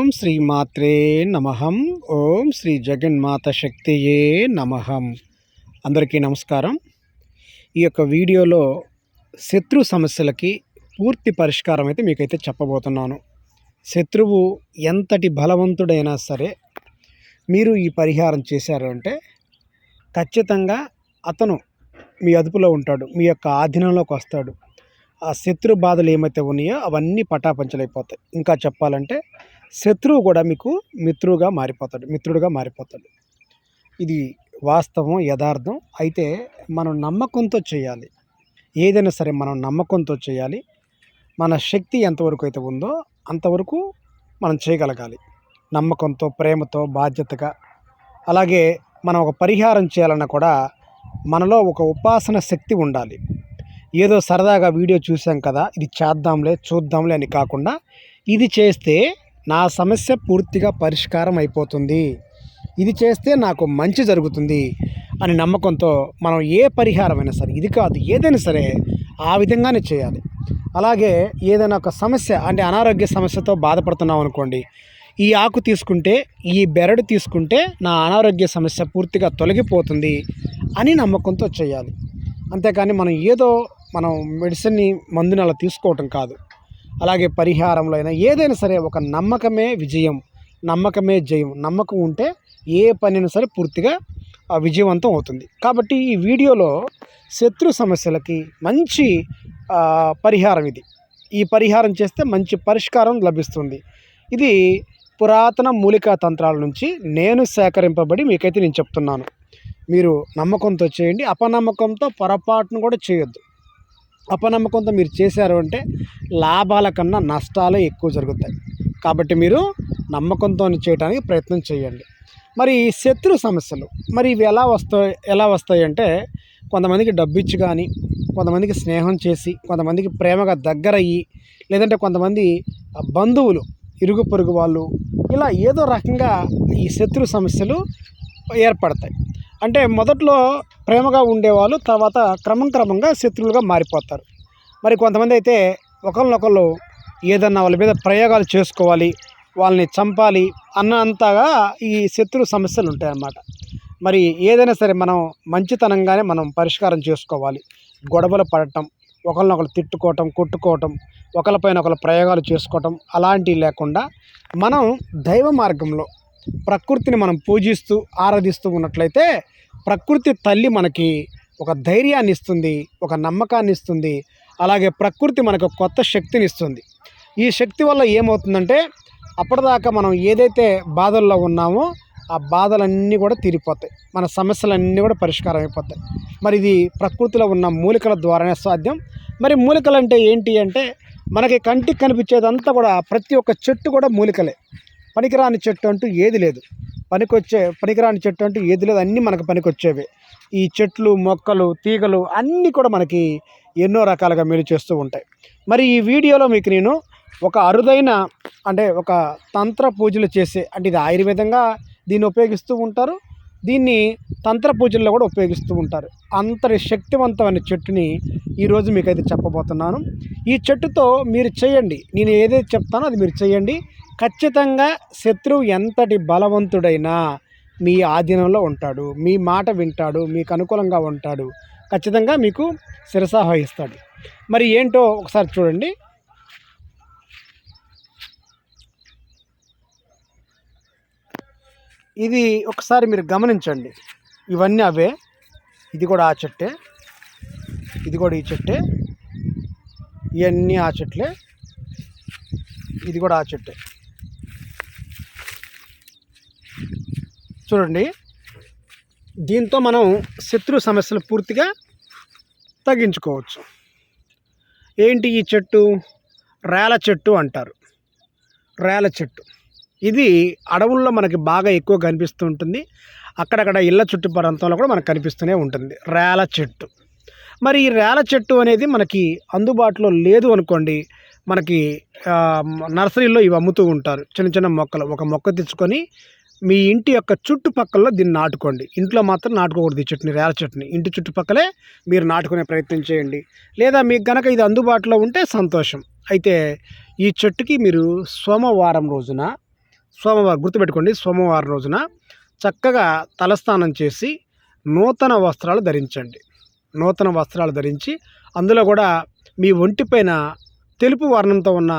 ఓం శ్రీ మాత్రే నమహం ఓం శ్రీ జగన్మాత శక్తియే నమహం అందరికీ నమస్కారం. ఈ యొక్క వీడియోలో శత్రు సమస్యలకి పూర్తి పరిష్కారం అయితే మీకైతే చెప్పబోతున్నాను. శత్రువు ఎంతటి బలవంతుడైనా సరే మీరు ఈ పరిహారం చేశారు అంటే ఖచ్చితంగా అతను మీ అదుపులో ఉంటాడు మీ యొక్క ఆధీనంలోకి వస్తాడు. ఆ శత్రు బాధలు ఏమైతే ఉన్నాయో అవన్నీ పటాపంచలైపోతాయి. ఇంకా చెప్పాలంటే శత్రువు కూడా మీకు మిత్రువుగా మారిపోతాడు మిత్రుడుగా మారిపోతాడు. ఇది వాస్తవం యథార్థం. అయితే మనం నమ్మకంతో చేయాలి. ఏదైనా సరే మనం నమ్మకంతో చేయాలి. మన శక్తి ఎంతవరకు అయితే ఉందో అంతవరకు మనం చేయగలగాలి. నమ్మకంతో ప్రేమతో బాధ్యతగా. అలాగే మనం ఒక పరిహారం చేయాలన్నా కూడా మనలో ఒక ఉపాసన శక్తి ఉండాలి. ఏదో సరదాగా వీడియో చూసాం కదా ఇది చేద్దాంలే చూద్దాంలే అని కాకుండా ఇది చేస్తే నా సమస్య పూర్తిగా పరిష్కారం అయిపోతుంది. ఇది చేస్తే నాకు మంచి జరుగుతుంది అని నమ్మకంతో మనం ఏ పరిహారమైనా సరే ఇది కాదు ఏదైనా సరే ఆ విధంగానే చేయాలి. అలాగే ఏదైనా ఒక సమస్య అంటే అనారోగ్య సమస్యతో బాధపడుతున్నాం అనుకోండి ఈ ఆకు తీసుకుంటే ఈ బెరడు తీసుకుంటే నా అనారోగ్య సమస్య పూర్తిగా తొలగిపోతుంది అని నమ్మకంతో చేయాలి. అంతేకాని మనం ఏదో మనం మెడిసిన్ని మందుని అలా తీసుకోవటం కాదు. అలాగే పరిహారంలో అయినా ఏదైనా సరే ఒక నమ్మకమే విజయం నమ్మకమే జయం నమ్మకం ఉంటే ఏ పనిని సరే పూర్తిగా విజయవంతం అవుతుంది. కాబట్టి ఈ వీడియోలో శత్రు సమస్యలకి మంచి పరిహారం ఇది. ఈ పరిహారం చేస్తే మంచి పరిష్కారం లభిస్తుంది. ఇది పురాతన మూలికా తంత్రాల నుంచి నేను సేకరింపబడి మీకైతే నేను చెప్తున్నాను. మీరు నమ్మకంతో చేయండి అపనమ్మకంతో పొరపాటును కూడా చేయొద్దు. అపనమ్మకంతో మీరు చేశారు అంటే లాభాల కన్నా నష్టాలే ఎక్కువ జరుగుతాయి. కాబట్టి మీరు నమ్మకంతో చేయడానికి ప్రయత్నం చేయండి. మరి శత్రు సమస్యలు మరి ఇవి ఎలా వస్తాయి ఎలా వస్తాయి అంటే కొంతమందికి డబ్బు ఇచ్చి కానీ కొంతమందికి స్నేహం చేసి కొంతమందికి ప్రేమగా దగ్గరయ్యి లేదంటే కొంతమంది బంధువులు ఇరుగు పొరుగు వాళ్ళు ఇలా ఏదో రకంగా ఈ శత్రు సమస్యలు ఏర్పడతాయి. అంటే మొదట్లో ప్రేమగా ఉండేవాళ్ళు తర్వాత క్రమం క్రమంగా శత్రువులుగా మారిపోతారు. మరి కొంతమంది అయితే ఒకరినొకరు ఏదన్నా వాళ్ళ మీద ప్రయోగాలు చేసుకోవాలి వాళ్ళని చంపాలి అన్నంతగా ఈ శత్రు సమస్యలు ఉంటాయి అన్నమాట మరి ఏదైనా సరే మనం మంచితనంగానే మనం పరిష్కారం చేసుకోవాలి. గొడవలు పడటం ఒకరినొకరు తిట్టుకోవటం కొట్టుకోవటం ఒకరిపైన ఒకరు ప్రయోగాలు చేసుకోవటం అలాంటివి లేకుండా మనం దైవ మార్గంలో ప్రకృతిని మనం పూజిస్తూ ఆరాధిస్తూ ఉన్నట్లయితే ప్రకృతి తల్లి మనకి ఒక ధైర్యాన్ని ఇస్తుంది ఒక నమ్మకాన్ని ఇస్తుంది. అలాగే ప్రకృతి మనకు కొత్త శక్తిని ఇస్తుంది. ఈ శక్తి వల్ల ఏమవుతుందంటే అప్పటిదాకా మనం ఏదైతే బాధల్లో ఉన్నామో ఆ బాధలన్నీ కూడా తీరిపోతాయి. మన సమస్యలన్నీ కూడా పరిష్కారం అయిపోతాయి. మరి ఇది ప్రకృతిలో ఉన్న మూలికల ద్వారానే సాధ్యం. మరి మూలికలు అంటే ఏంటి అంటే మనకి కంటికి కనిపించేదంతా కూడా ప్రతి ఒక్క చెట్టు కూడా మూలికలే. పనికిరాని చెట్టు అంటూ ఏది లేదు. పనికొచ్చే పనికిరాని చెట్టు అంటూ ఏది లేదు. అన్నీ మనకు పనికొచ్చేవి. ఈ చెట్లు మొక్కలు తీగలు అన్నీ కూడా మనకి ఎన్నో రకాలుగా మేలు చేస్తూ ఉంటాయి. మరి ఈ వీడియోలో మీకు నేను ఒక అరుదైన అంటే ఒక తంత్ర పూజలు చేసే అంటే ఇది ఆయుర్వేదంగా దీన్ని ఉపయోగిస్తూ ఉంటారు. దీన్ని తంత్ర పూజల్లో కూడా ఉపయోగిస్తూ ఉంటారు. అంతటి శక్తివంతమైన చెట్టుని ఈరోజు మీకైతే చెప్పబోతున్నాను. ఈ చెట్టుతో మీరు చేయండి. నేను ఏదైతే చెప్తానో అది మీరు చేయండి. ఖచ్చితంగా శత్రువు ఎంతటి బలవంతుడైనా మీ ఆధీనంలో ఉంటాడు. మీ మాట వింటాడు. మీకు అనుకూలంగా ఉంటాడు. ఖచ్చితంగా మీకు శిరసావహిస్తాడు మరి ఏంటో ఒకసారి చూడండి. ఇది ఒకసారి మీరు గమనించండి. ఇవన్నీ అవే. ఇది కూడా ఆ చెట్టే. ఇది కూడా ఈ చెట్టే. ఇవన్నీ ఆ చెట్లే. ఇది కూడా ఆ చెట్టే. చూడండి. దీంతో మనం శత్రు సమస్యలు పూర్తిగా తగ్గించుకోవచ్చు. ఏంటి ఈ చెట్టు? రేల చెట్టు అంటారు. రేల చెట్టు. ఇది అడవుల్లో మనకి బాగా ఎక్కువ కనిపిస్తూ ఉంటుంది. అక్కడక్కడ ఇళ్ళ చుట్టూ ప్రాంతంలో కూడా మనకు కనిపిస్తూనే ఉంటుంది. రేల చెట్టు. మరి ఈ రేల చెట్టు అనేది మనకి అందుబాటులో లేదు అనుకోండి మనకి నర్సరీలో ఇవి అమ్ముతూ ఉంటారు. చిన్న చిన్న మొక్కలు. ఒక మొక్క తెచ్చుకొని మీ ఇంటి యొక్క చుట్టుపక్కల దీన్ని నాటుకోండి. ఇంట్లో మాత్రం నాటుకోకూడదు ఈ చెట్టుని రేల చెట్టుని ఇంటి చుట్టుపక్కలే మీరు నాటుకునే ప్రయత్నం చేయండి. లేదా మీకు కనుక ఇది అందుబాటులో ఉంటే సంతోషం. అయితే ఈ చెట్టుకి మీరు సోమవారం రోజున సోమవారం గుర్తుపెట్టుకోండి సోమవారం రోజున చక్కగా తలస్నానం చేసి నూతన వస్త్రాలు ధరించండి. నూతన వస్త్రాలు ధరించి అందులో కూడా మీ ఒంటిపైన తెలుపు వర్ణంతో ఉన్న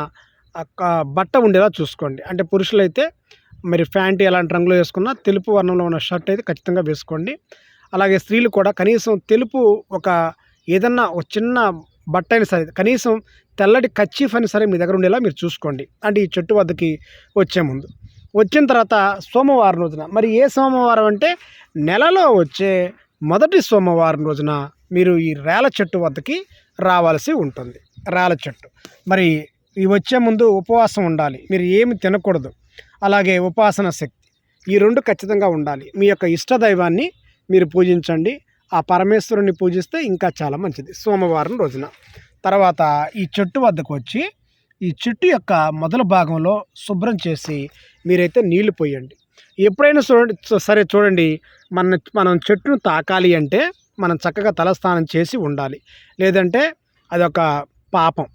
బట్ట ఉండేలా చూసుకోండి. అంటే పురుషులైతే మరి ప్యాంట్ ఎలాంటి రంగులో వేసుకున్నా తెలుపు వర్ణంలో ఉన్న షర్ట్ అయితే ఖచ్చితంగా వేసుకోండి. అలాగే స్త్రీలు కూడా కనీసం తెలుపు ఒక ఏదన్నా ఒక చిన్న బట్ట అయినా సరే కనీసం తెల్లటి కచ్చీఫ్ అయినా సరే మీ దగ్గర ఉండేలా మీరు చూసుకోండి. అంటే ఈ చెట్టు వద్దకి వచ్చే ముందు. వచ్చిన తర్వాత సోమవారం రోజున మరి ఏ సోమవారం అంటే నెలలో వచ్చే మొదటి సోమవారం రోజున మీరు ఈ రేల చెట్టు వద్దకి రావాల్సి ఉంటుంది. రేల చెట్టు. మరి ఈ వచ్చే ముందు ఉపవాసం ఉండాలి. మీరు ఏమి తినకూడదు. అలాగే ఉపాసన శక్తి. ఈ రెండు ఖచ్చితంగా ఉండాలి. మీ యొక్క ఇష్ట దైవాన్ని మీరు పూజించండి. ఆ పరమేశ్వరుని పూజిస్తే ఇంకా చాలా మంచిది. సోమవారం రోజున. తర్వాత ఈ చెట్టు వద్దకు వచ్చి ఈ చెట్టు యొక్క మొదల భాగంలో శుభ్రం చేసి మీరైతే నీళ్ళు పోయండి. ఎప్పుడైనా చూడండి చూ- సరే చూడండి. మన మనం చెట్టును తాకాలి అంటే మనం చక్కగా తలస్నానం చేసి ఉండాలి. లేదంటే అదొక పాపం.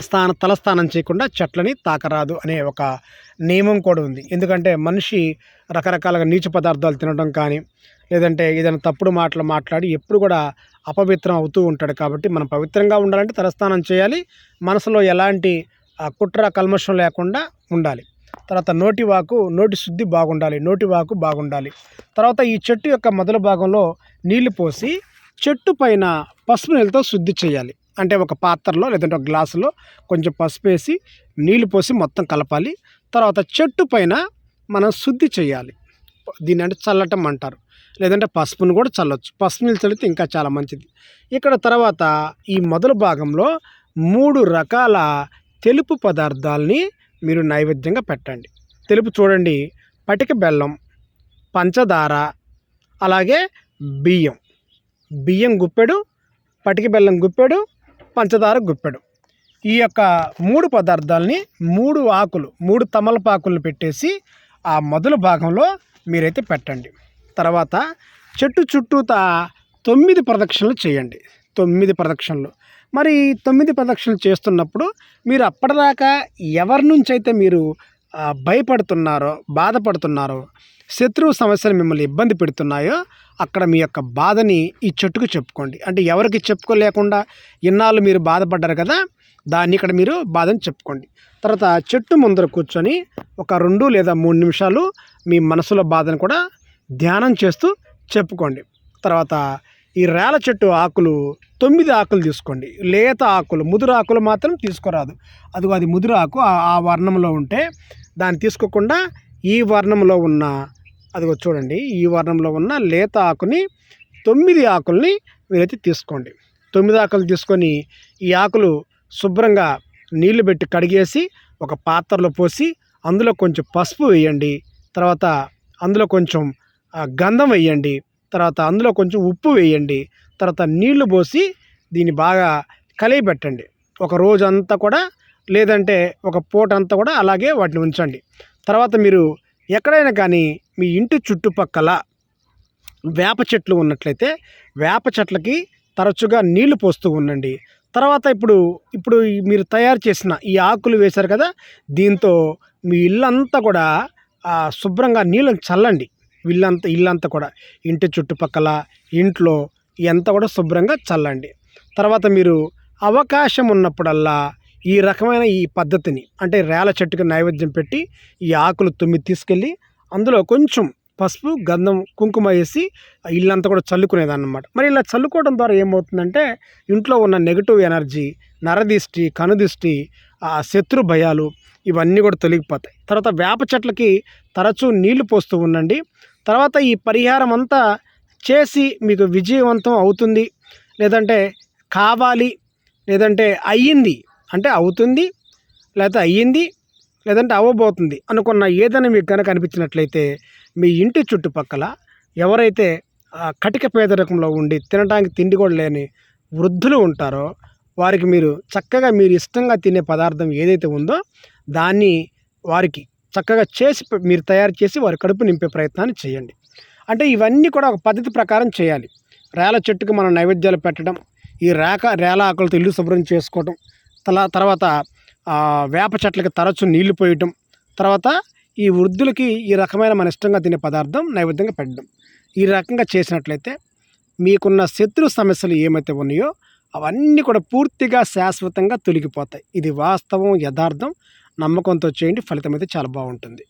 స్థాన తలస్థానం చేయకుండా చెట్లని తాకరాదు అనే ఒక నియమం కూడా ఉంది. ఎందుకంటే మనిషి రకరకాలుగా నీచు పదార్థాలు తినడం కానీ లేదంటే ఏదైనా తప్పుడు మాటలు మాట్లాడి ఎప్పుడు కూడా అపవిత్రం అవుతూ ఉంటాడు కాబట్టి మనం పవిత్రంగా ఉండాలంటే తలస్థానం చేయాలి. మనసులో ఎలాంటి ఆ, కుట్ర కల్మషం లేకుండా ఉండాలి. తర్వాత నోటి వాకు నోటి శుద్ధి బాగుండాలి. నోటి వాకు బాగుండాలి. తర్వాత ఈ చెట్టు యొక్క మొదల భాగంలో నీళ్ళు పోసి చెట్టు పైన పసుపు నీళ్ళతో శుద్ధి చేయాలి. అంటే ఒక పాత్రలో లేదంటే ఒక గ్లాసులో కొంచెం పసుపు వేసి నీళ్ళు పోసి మొత్తం కలపాలి. తర్వాత చెట్టు పైన మనం శుద్ధి చేయాలి. దీన్ని అంటే చల్లటం అంటారు. లేదంటే పసుపును కూడా చల్లొచ్చు. పసుపు నీళ్ళు చల్లితే ఇంకా చాలా మంచిది. ఇక్కడ తర్వాత ఈ మొదలు భాగంలో మూడు రకాల తెలుపు పదార్థాలని మీరు నైవేద్యంగా పెట్టండి. తెలుపు చూడండి. పటిక బెల్లం పంచదార అలాగే బియ్యం. బియ్యం గుప్పెడు పటిక బెల్లం గుప్పెడు పంచదార గుప్పెడు. ఈ యొక్క మూడు పదార్థాలని మూడు ఆకులు మూడు తమలపాకులను పెట్టేసి ఆ మొదలు భాగంలో మీరైతే పెట్టండి. తర్వాత చెట్టు చుట్టూతా తొమ్మిది ప్రదక్షిణలు చేయండి. తొమ్మిది ప్రదక్షిణలు. మరి తొమ్మిది ప్రదక్షిణలు చేస్తున్నప్పుడు మీరు అప్పటిదాకా ఎవరి నుంచి అయితే మీరు భయపడుతున్నారో బాధపడుతున్నారో శత్రువు సమస్యలు మిమ్మల్ని ఇబ్బంది పెడుతున్నాయో అక్కడ మీ యొక్క బాధని ఈ చెట్టుకు చెప్పుకోండి. అంటే ఎవరికి చెప్పుకోలేకుండా ఇన్నాళ్ళు మీరు బాధపడ్డారు కదా దాన్ని ఇక్కడ మీరు బాధని చెప్పుకోండి. తర్వాత చెట్టు ముందర కూర్చొని ఒక రెండు లేదా మూడు నిమిషాలు మీ మనసులో బాధను కూడా ధ్యానం చేస్తూ చెప్పుకోండి. తర్వాత ఈ రేల చెట్టు ఆకులు తొమ్మిది ఆకులు తీసుకోండి. లేత ఆకులు ముదురు ఆకులు మాత్రం తీసుకురాదు. అదిగో అది ముదురు ఆకు ఆ- ఆ వర్ణంలో ఉంటే దాన్ని తీసుకోకుండా ఈ వర్ణంలో ఉన్న అదిగో చూడండి ఈ వర్ణంలో ఉన్న లేత ఆకుని తొమ్మిది ఆకుల్ని మీరైతే తీసుకోండి. తొమ్మిది ఆకులు తీసుకొని ఈ ఆకులు శుభ్రంగా నీళ్ళు పెట్టి కడిగేసి ఒక పాత్రలో పోసి అందులో కొంచెం పసుపు వేయండి తర్వాత అందులో కొంచెం గంధం వేయండి తర్వాత అందులో కొంచెం ఉప్పు వేయండి తర్వాత నీళ్ళు పోసి దీన్ని బాగా కలిగి పెట్టండి ఒక రోజంతా కూడా లేదంటే ఒక పూట అంతా కూడా అలాగే వాటిని ఉంచండి. తర్వాత మీరు ఎక్కడైనా కానీ మీ ఇంటి చుట్టుపక్కల వేప చెట్లు ఉన్నట్లయితే వేప చెట్లకి తరచుగా నీళ్ళు పోస్తూ ఉండండి. తర్వాత ఇప్పుడు ఇప్పుడు మీరు తయారు చేసిన ఈ ఆకులు వేశారు కదా దీంతో మీ ఇల్లంతా కూడా శుభ్రంగా నీళ్ళని చల్లండి. ఇల్లంతా ఇల్లంతా కూడా ఇంటి చుట్టుపక్కల ఇంట్లో ఎంత కూడా శుభ్రంగా చల్లండి. తర్వాత మీరు అవకాశం ఉన్నప్పుడల్లా ఈ రకమైన ఈ పద్ధతిని అంటే రేల చెట్టుకి నైవేద్యం పెట్టి ఈ ఆకులు తుమ్మి తీసుకెళ్ళి అందులో కొంచెం పసుపు గంధం కుంకుమ వేసి ఇల్లంతా కూడా చల్లుకునేదన్నమాట. మరి ఇలా చల్లుకోవడం ద్వారా ఏమవుతుందంటే ఇంట్లో ఉన్న నెగిటివ్ ఎనర్జీ నరదిష్టి కనుదిష్టి ఆ శత్రు భయాలు ఇవన్నీ కూడా తొలగిపోతాయి. తర్వాత వేప చెట్లకి తరచూ నీళ్ళు పోస్తూ ఉండండి. తర్వాత ఈ పరిహారం అంతా చేసి మీకు విజయవంతం అవుతుంది. లేదంటే కావాలి లేదంటే అయ్యింది. అంటే అవుతుంది లేకపోతే అయ్యింది లేదంటే అవ్వబోతుంది అనుకున్న ఏదైనా మీకు కనుక అనిపించినట్లయితే మీ ఇంటి చుట్టుపక్కల ఎవరైతే కటిక పేదరికంలో ఉండి తినడానికి తిండి కూడా లేని వృద్ధులు ఉంటారో వారికి మీరు చక్కగా మీరు ఇష్టంగా తినే పదార్థం ఏదైతే ఉందో దాన్ని వారికి చక్కగా చేసి మీరు తయారు చేసి వారి కడుపు నింపే ప్రయత్నాన్ని చేయండి. అంటే ఇవన్నీ కూడా ఒక పద్ధతి ప్రకారం చేయాలి. రేల చెట్టుకు మనం నైవేద్యాలు పెట్టడం ఈ రేక రేల ఆకులతో ఇల్లు శుభ్రం చేసుకోవడం తల తర్వాత వేప చెట్లకి తరచు నీళ్ళు పోయటం తర్వాత ఈ వృద్ధులకి ఈ రకమైన మన ఇష్టంగా తినే పదార్థం నైవేద్యంగా పెట్టడం. ఈ రకంగా చేసినట్లయితే మీకున్న శత్రు సమస్యలు ఏమైతే ఉన్నాయో అవన్నీ కూడా పూర్తిగా శాశ్వతంగా తొలగిపోతాయి. ఇది వాస్తవం యథార్థం. నమ్మకంతో చేయండి ఫలితం అయితే చాలా బాగుంటుంది.